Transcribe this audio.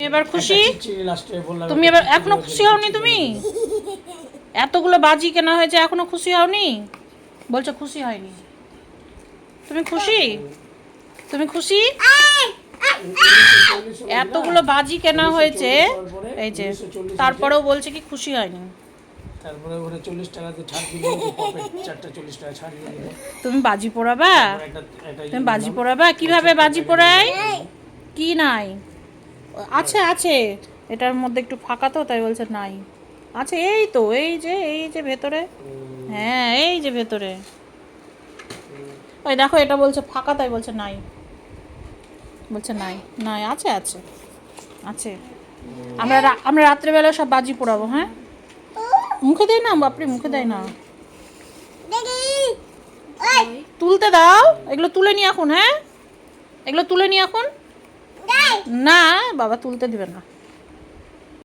এবার খুশি? তুমি এবার এখনও খুশি হওনি তুমি? এতগুলো বাজি কেনা হয়েছে এখনও খুশি হওনি? বলছো খুশি হয়নি। তুমি খুশি? তুমি খুশি? এতগুলো বাজি কেনা হয়েছে এই যে তারপরেও বলছে কি খুশি হয়নি। তারপরে ওরা চল্লিশ টাকাতে ছাড় দিল চারটা চল্লিশ টাকা ছাড় দিয়ে তুমি বাজি পোড়াবা? তুমি বাজি পোড়াবা? কীভাবে বাজি পোড়াই কি নাই? আছে আছে। এটার মধ্যে একটু ফাঁকা তো তাই বলছে নাই। আছে এই তো এই যে এই যে ভেতরে। হ্যাঁ এই যে ভেতরে। ওই দেখো এটা বলছে ফাঁকা তাই বলছে নাই। বলছে নাই নাই আছে আছে আছে। আমরা আমরা রাত্রেবেলা সব বাজি পোড়াবো হ্যাঁ? মুখে দেয় না বাপরে মুখে দেয় না। তুলতে দাও এগুলো তুলে নি এখন হ্যাঁ? এগুলো তুলে নি এখন। না বাবা তুলতে দিবে না।